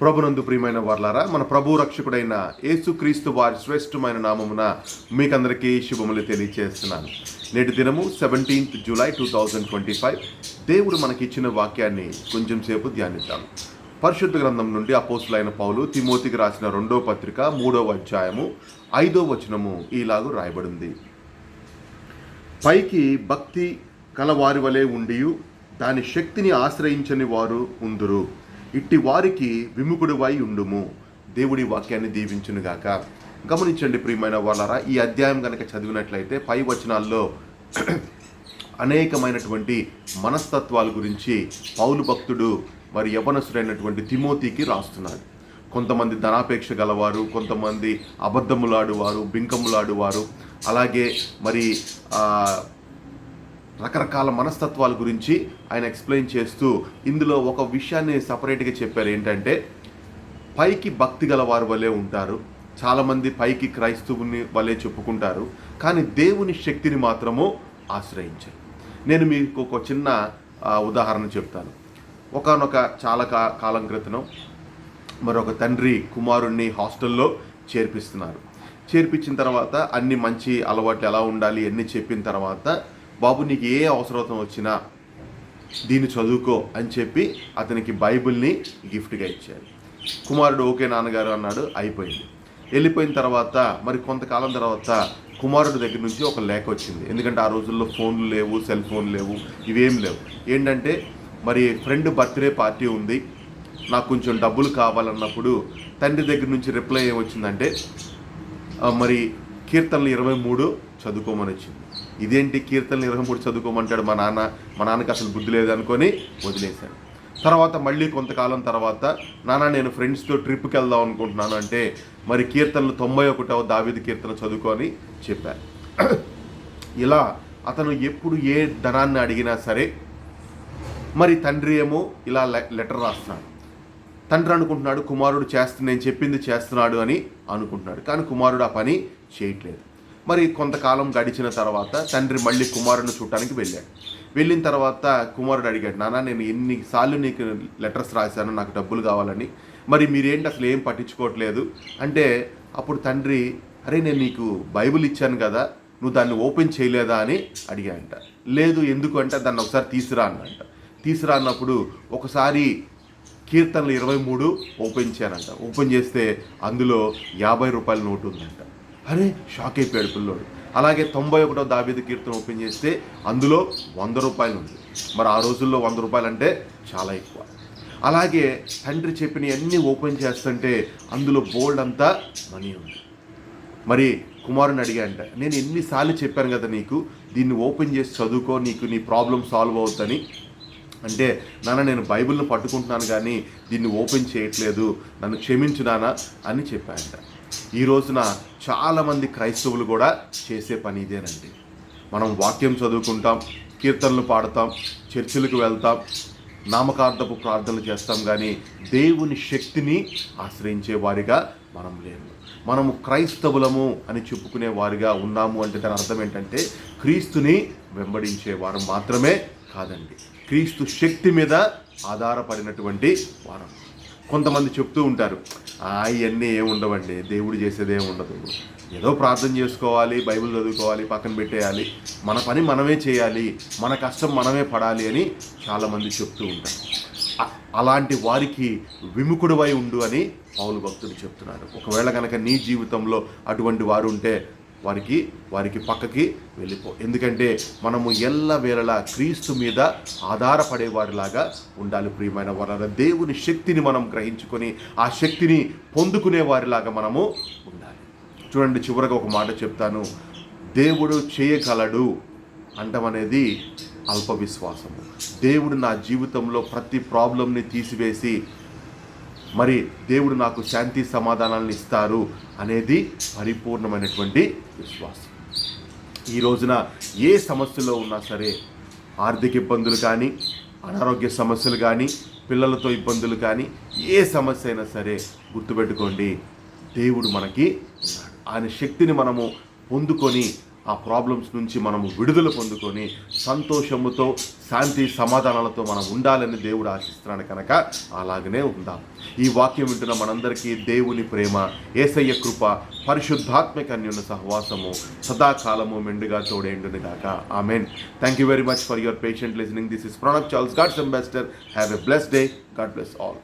ప్రభునందు ప్రియమైన వర్లారా మన ప్రభు రక్షకుడైన యేసుక్రీస్తు వారి శ్రేష్టమైన నామమున మీకందరికీ శుభములు తెలియజేస్తున్నాను నేటి దినము seventeenth July two thousand twenty five దేవుడు మనకిచ్చిన వాక్యాన్ని కొంచెం సేపు ధ్యానిద్దాం. పరిశుద్ధ గ్రంథం నుండి అపోసులైన పౌలు తిమోతికి రాసిన రెండో పత్రిక మూడవ అధ్యాయము ఐదో వచనము ఈలాగు రాయబడింది. పైకి భక్తి కలవారి వలె ఉండియు దాని శక్తిని ఆశ్రయించని వారు ఉందురు. ఇట్టి వారికి విముఖుడివై ఉండుము. దేవుడి వాక్యాన్ని దీవించునుగాక గమనించండి ప్రియమైన వాళ్ళరా ఈ అధ్యాయం కనుక చదివినట్లయితే పై వచనాల్లో అనేకమైనటువంటి మనస్తత్వాల గురించి పౌలు భక్తుడు మరి యవనసుడైనటువంటి తిమోతికి రాస్తున్నాడు. కొంతమంది ధనాపేక్ష గలవారు కొంతమంది అబద్ధములాడువారు బింకములాడువారు. అలాగే మరి రకరకాల మనస్తత్వాల గురించి ఆయన ఎక్స్ప్లెయిన్ చేస్తూ ఇందులో ఒక విషయాన్ని సపరేట్గా చెప్పారు. ఏంటంటే పైకి భక్తి గల వారి వలె ఉంటారు. చాలామంది పైకి క్రైస్తవుని వలె చెప్పుకుంటారు. కానీ దేవుని శక్తిని మాత్రము ఆశ్రయించరు. నేను మీకు ఒక చిన్న ఉదాహరణ చెప్తాను. ఒకనొక చాలా కా కాలం క్రితం మరొక తండ్రి కుమారుణ్ణి హాస్టల్లో చేర్పిస్తున్నారు. చేర్పించిన తర్వాత అన్ని మంచి అలవాట్లు ఎలా ఉండాలి అన్నీ చెప్పిన తర్వాత బాబు నీకు ఏ అవసరం వచ్చినా దీన్ని చదువుకో అని చెప్పి అతనికి బైబిల్ని గిఫ్ట్గా ఇచ్చారు. కుమారుడు ఓకే నాన్నగారు అన్నాడు అయిపోయింది. వెళ్ళిపోయిన తర్వాత మరి కొంతకాలం తర్వాత కుమారుడు దగ్గర నుంచి ఒక లేఖ వచ్చింది. ఎందుకంటే ఆ రోజుల్లో ఫోన్లు లేవు సెల్ ఫోన్ లేవు ఇవేం లేవు. ఏంటంటే మరి ఫ్రెండ్ బర్త్డే పార్టీ ఉంది నాకు కొంచెం డబ్బులు కావాలన్నప్పుడు తండ్రి దగ్గర నుంచి రిప్లై ఏమొచ్చిందంటే మరి కీర్తనలు ఇరవై మూడు చదువుకోమని వచ్చింది. ఇదేంటి కీర్తనలు ఇరవై మూడు చదువుకోమంటాడు మా నాన్న? మా నాన్నకి అసలు బుద్ధి లేదనుకొని వదిలేశాడు. తర్వాత మళ్ళీ కొంతకాలం తర్వాత నాన్న నేను ఫ్రెండ్స్తో ట్రిప్కి వెళ్దాం అనుకుంటున్నాను అంటే మరి కీర్తనలు తొంభై ఒకటవ దావిది కీర్తన చదువుకొని చెప్పారు ఇలా అతను ఎప్పుడు ఏ ధనాన్ని అడిగినా సరే మరి తండ్రి ఏమో ఇలా లె- లెటర్ రాస్తున్నాడు. తండ్రి అనుకుంటున్నాడు కుమారుడు చేస్తు నేను చెప్పింది చేస్తున్నాడు అని అనుకుంటున్నాడు. కానీ కుమారుడు ఆ పని చేయట్లేదు. మరి కొంతకాలం గడిచిన తర్వాత తండ్రి మళ్ళీ కుమారుడిని చూడటానికి వెళ్ళాడు. వెళ్ళిన తర్వాత కుమారుడు అడిగాడు నాన్న నేను ఎన్నిసార్లు నీకు లెటర్స్ రాశాను నాకు డబ్బులు కావాలని. మరి మీరేంటి అసలు ఏం పట్టించుకోవట్లేదు? అంటే అప్పుడు తండ్రి అరే నేను నీకు బైబిల్ ఇచ్చాను కదా నువ్వు దాన్ని ఓపెన్ చేయలేదా? అని అడిగాయంట లేదు ఎందుకు? అంటే దాన్ని ఒకసారి తీసురా అన్నంట తీసురా అన్నప్పుడు ఒకసారి కీర్తనలు ఇరవై మూడు ఓపెన్ చేయాలంట. ఓపెన్ చేస్తే అందులో యాభై రూపాయల నోటు ఉందంట. అరే షాక్ అయిపోయాడు పిల్లోడు. అలాగే తొంభై ఒకటో దావేది కీర్తన ఓపెన్ చేస్తే అందులో వంద రూపాయలు ఉంది మరి ఆ రోజుల్లో వంద రూపాయలు అంటే చాలా ఎక్కువ. అలాగే తండ్రి చెప్పిన అన్నీ ఓపెన్ చేస్తుంటే అందులో బోల్డ్ అంతా మనీ ఉంది. మరి కుమారుని అడిగాంట నేను ఎన్నిసార్లు చెప్పాను కదా నీకు దీన్ని ఓపెన్ చేసి చదువుకో నీకు నీ ప్రాబ్లం సాల్వ్ అవుతుందని అంటే నాన్న నేను బైబిల్ని పట్టుకుంటున్నాను కానీ దీన్ని ఓపెన్ చేయట్లేదు నన్ను క్షమించు నాన్న అని చెప్పాయంట ఈ రోజున చాలామంది క్రైస్తవులు కూడా చేసే పని ఇదేనండి. మనం వాక్యం చదువుకుంటాం కీర్తనలు పాడతాం చర్చిలకు వెళ్తాం నామకార్థపు ప్రార్థనలు చేస్తాం కానీ దేవుని శక్తిని ఆశ్రయించే వారిగా మనం లేము. మనము క్రైస్తవులము అని చెప్పుకునే వారిగా ఉన్నాము అంటే దాని అర్థం ఏంటంటే క్రీస్తుని వెంబడించే వారు మాత్రమే కాదండి. క్రీస్తు శక్తి మీద ఆధారపడినటువంటి వారం. కొంతమంది చెప్తూ ఉంటారు "ఆ, ఇవన్నీ ఏమి ఉండవండి దేవుడు చేసేది ఉండదు. ఏదో ప్రార్థన చేసుకోవాలి బైబిల్ చదువుకోవాలి పక్కన పెట్టేయాలి మన పని మనమే చేయాలి మన కష్టం మనమే పడాలి అని చాలామంది చెప్తూ ఉంటారు. అలాంటి వారికి విముఖుడివై ఉండు అని పౌలు భక్తుడు చెప్తున్నాడు. ఒకవేళ కనుక నీ జీవితంలో అటువంటి వారు ఉంటే వారికి వారికి పక్కకి వెళ్ళిపో. ఎందుకంటే మనము ఎల్ల వేళలా క్రీస్తు మీద ఆధారపడే వారిలాగా ఉండాలి ప్రియమైన వారి దేవుని శక్తిని మనం గ్రహించుకొని ఆ శక్తిని పొందుకునే వారిలాగా మనము ఉండాలి. చూడండి చివరగా ఒక మాట చెప్తాను. దేవుడు చేయగలడు అంటమనేది అల్ప విశ్వాసము. దేవుడు నా జీవితంలో ప్రతి ప్రాబ్లంని తీసివేసి మరి దేవుడు నాకు శాంతి సమాధానాలను ఇస్తారు అనేది పరిపూర్ణమైనటువంటి విశ్వాసం. ఈ రోజున ఏ సమస్యలో ఉన్నా సరే ఆర్థిక ఇబ్బందులు కానీ అనారోగ్య సమస్యలు కానీ పిల్లలతో ఇబ్బందులు కానీ ఏ సమస్య అయినా సరే గుర్తుపెట్టుకోండి దేవుడు మనకి ఆయన శక్తిని మనము పొందుకొని ఆ ప్రాబ్లమ్స్ నుంచి మనము విడుదల పొందుకొని సంతోషముతో శాంతి సమాధానాలతో మనం ఉండాలని దేవుడు ఆశిస్తున్నాడు కనుక అలాగనే ఉందాం. ఈ వాక్యం వింటున్న మనందరికీ దేవుని ప్రేమ ఏసయ్య కృప పరిశుద్ధాత్మక అన్యున్న సహవాసము సదాకాలము మెండుగా తోడేండును గాక. Amen. Thank you very much for your patient listening this is Pranab Charles God's ambassador have a bless day God bless all